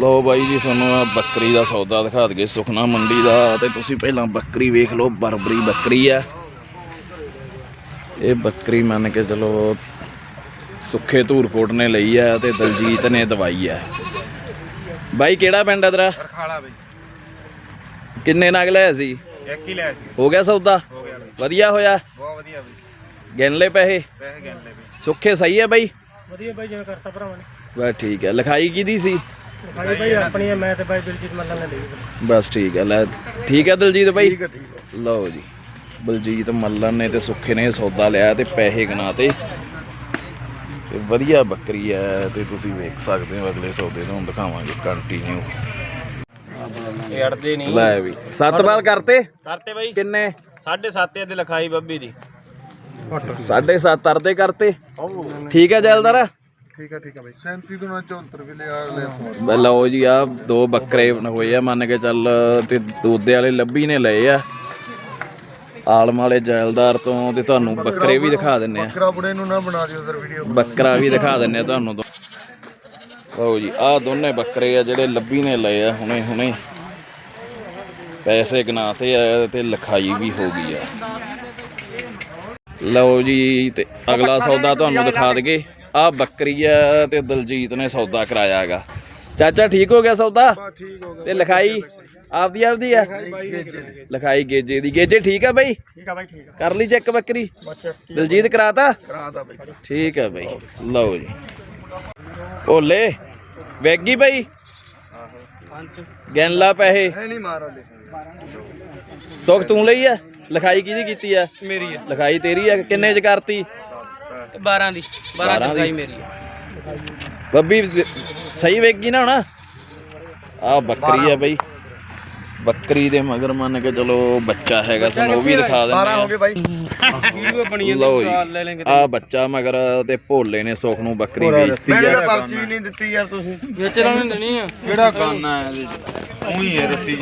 ਲੋ ਬਾਈ ਜੀ ਤੁਹਾਨੂੰ ਆ ਬੱਕਰੀ ਦਾ ਸੌਦਾ ਦਿਖਾ ਦਈਏ ਸੁਖਨਾ ਮੰਡੀ ਦਾ। ਤੇ ਤੁਸੀਂ ਪਹਿਲਾਂ ਬੱਕਰੀ ਵੇਖ ਲਓ ਬਰਬਰੀ ਬੱਕਰੀ ਆ। ਇਹ ਬੱਕਰੀ ਮੰਨ ਕੇ ਚਲੋ ਸੁੱਖੇ ਧੂਰਕੋਟ ਨੇ ਲਈ ਆ ਤੇ ਦਲਜੀਤ ਨੇ ਦਵਾਈ ਆ। ਬਾਈ ਕਿਹੜਾ ਪਿੰਡ ਆ ਤੇਰਾ? ਖਾਲਾ ਬਈ। ਕਿੰਨੇ ਨਗ ਲਿਆ ਸੀ? ਇੱਕ ਹੀ ਲੈ ਸੀ। ਹੋ ਗਿਆ ਸੌਦਾ? ਹੋ ਗਿਆ ਬਈ। ਵਧੀਆ ਹੋਇਆ? ਬਹੁਤ ਵਧੀਆ ਬਈ। ਗਿਣ ਲੈ ਪੈਸੇ? ਪੈਸੇ ਗਿਣ ਲੈ ਬਈ। ਸੁੱਖੇ ਸਹੀ ਹੈ ਬਾਈ? ਵਧੀਆ ਬਾਈ ਜਿਵੇਂ ਕਰਤਾ ਭਰਾਵਾਂ ਨੇ। ਬਸ ਠੀਕ ਹੈ ਲਿਖਾਈ ਕਿਹਦੀ ਸੀ? ਭਾਈ ਬਾਈ ਆਪਣੀ ਹੈ ਮੈਂ ਤੇ ਬਾਈ ਦਿਲਜੀਤ ਮੰਨਣ ਨੇ ਲਈ ਬਸ ਠੀਕ ਹੈ ਲੈ ਠੀਕ ਹੈ ਦਲਜੀਤ ਬਾਈ ਠੀਕ ਹੈ ਠੀਕ ਹੈ ਲਓ ਜੀ ਬਲਜੀਤ ਮੱਲਨ ਨੇ ਤੇ ਸੁੱਖੇ ਨੇ ਸੌਦਾ ਲਿਆ ਤੇ ਪੈਸੇ ਗਨਾਤੇ ਤੇ। ਵਧੀਆ ਬੱਕਰੀ ਹੈ ਤੇ ਤੁਸੀਂ ਵੇਖ ਸਕਦੇ ਹੋ ਅਗਲੇ ਸੌਦੇ ਨੂੰ ਦਿਖਾਵਾਂਗੇ ਕੰਟੀਨਿਊ ਇਹ ਅੜਦੇ ਨਹੀਂ। ਲੈ ਵੀ ਸੱਤ ਵਾਰ ਕਰਤੇ? ਕਰਤੇ ਬਾਈ। ਕਿੰਨੇ? 7.5 ਤੇ ਲਿਖਾਈ ਬੱਬੀ ਦੀ। ਸਾਢੇ ਸੱਤ ਅਰਦੇ ਕਰਤੇ। ਠੀਕ ਹੈ ਜੈਲਦਾਰ? ਠੀਕ ਹੈ ਠੀਕ ਹੈ ਬਾਈ। 37 ਤੋਂ 74 ਵੀ ਲਿਆ ਲੈ ਸਮਾਨ ਬਈ ਲਓ ਜੀ ਆ ਦੋ ਬੱਕਰੇ ਹੋਏ ਆ ਮੰਨ ਕੇ ਚੱਲ ਤੇ ਦੋਦੇ ਵਾਲੇ ਲੱਭੀ ਨੇ ਲਏ ਆ। ਆਲਮ ਵਾਲੇ ਜੈਲਦਾਰ ਤੋਂ ਤੇ ਤੁਹਾਨੂੰ ਬੱਕਰੇ ਵੀ ਦਿਖਾ ਦਿੰਨੇ ਆ। ਬੱਕਰਾ ਬੁੜੇ ਨੂੰ ਨਾ ਬਣਾ ਦਿਓ ਉਧਰ ਵੀਡੀਓ ਬੱਕਰਾ ਵੀ ਦਿਖਾ ਦਿੰਨੇ ਆ ਤੁਹਾਨੂੰ ਲਓ ਜੀ ਆਹ ਦੋਨੇ ਬੱਕਰੇ ਆ ਜਿਹੜੇ ਲੱਭੀ ਨੇ ਲਏ ਆ ਹੁਣੇ ਹੁਣੇ। ਪੈਸੇ ਗਨਾਤੇ ਆ ਤੇ ਲਿਖਾਈ ਵੀ ਹੋ ਗਈ ਆ। ਲਓ ਜੀ ਤੇ ਅਗਲਾ ਸੌਦਾ ਤੁਹਾਨੂੰ ਦਿਖਾ ਦਗੇ ਆ ਬੱਕਰੀ ਆ ਤੇ ਦਲਜੀਤ ਨੇ ਸੌਦਾ ਕਰਾਇਆ ਹੈਗਾ। ਚਾਚਾ ਠੀਕ ਹੋ ਗਿਆ ਸੌਦਾ? ਠੀਕ ਹੋ ਤੇ ਲਿਖਾਈ? ਆਪਦੀ ਆਪਦੀ ਆ? ਲਿਖਾਈ ਗੇਜੇ ਦੀ। ਗੇਜੇ ਠੀਕ ਆ ਬਾਈ? ਠੀਕ ਆ ਬਾਈ ਠੀਕ ਆ ਕਰ ਲਈ ਚੈੱਕ ਬੱਕਰੀ? ਦਲਜੀਤ ਕਰਾਤਾ? ਕਰਾਤਾ ਬਾਈ ਠੀਕ ਹੈ ਬਾਈ। ਲਓ ਜੀ। ਓਲੇ ਵੈਗੀ ਬਾਈ? ਗਿਣ ਲਾ ਪੈਸੇ। ਨਹੀਂ ਮਾਰਾ ਦੇ ਸੁਖ ਤੂੰ ਲਈ ਆ? ਲਿਖਾਈ ਕਿਹਦੀ ਕੀਤੀ ਆ? ਮੇਰੀ ਆ। ਲਿਖਾਈ ਤੇਰੀ ਆ? ਕਿੰਨੇ ਚ ਕਰਤੀ? 12 ਦੀ 12 ਦੀ? ਲਿਖਾਈ ਮੇਰੀ ਆ। ਬੱਬੀ ਦ- ਸਹੀ ਵੇਗੀ ਨਾ ਹੁਣ? ਆ ਬੱਕਰੀ ਆ ਬਾਈ। ਬੱਕਰੀ ਦੇ ਮਗਰ ਮੰਨ ਕੇ ਚਲੋ ਬੱਚਾ ਹੈਗਾ ਸਾਨੂੰ ਉਹ ਵੀ ਦਿਖਾ ਦਿੰਦੇ 12 ਹੋ ਆ ਗਏ ਬਾਈ। ਵੀਡੀਓ ਬਣੀ ਲਓ ਲੈ ਜੀ ਆ ਬੱਚਾ ਮਗਰ ਤੇ ਭੋਲੇ ਨੇ ਸੁਖ ਨੂੰ ਬੱਕਰੀ ਵੇਚਤੀ ਮੈਨੂੰ ਆ ਤਾਂ ਪਰਚੀ ਨਹੀਂ ਦਿੱਤੀ ਯਾਰ ਤੁਸੀਂ। ਵੇਚਣਾ ਨਹੀਂ ਦੇਣੀ ਆ। ਕਿਹੜਾ ਗਾਨਾ ਹੈ ਇਹਦੇ ਉਹੀ ਹੈ ਰੱਤੀ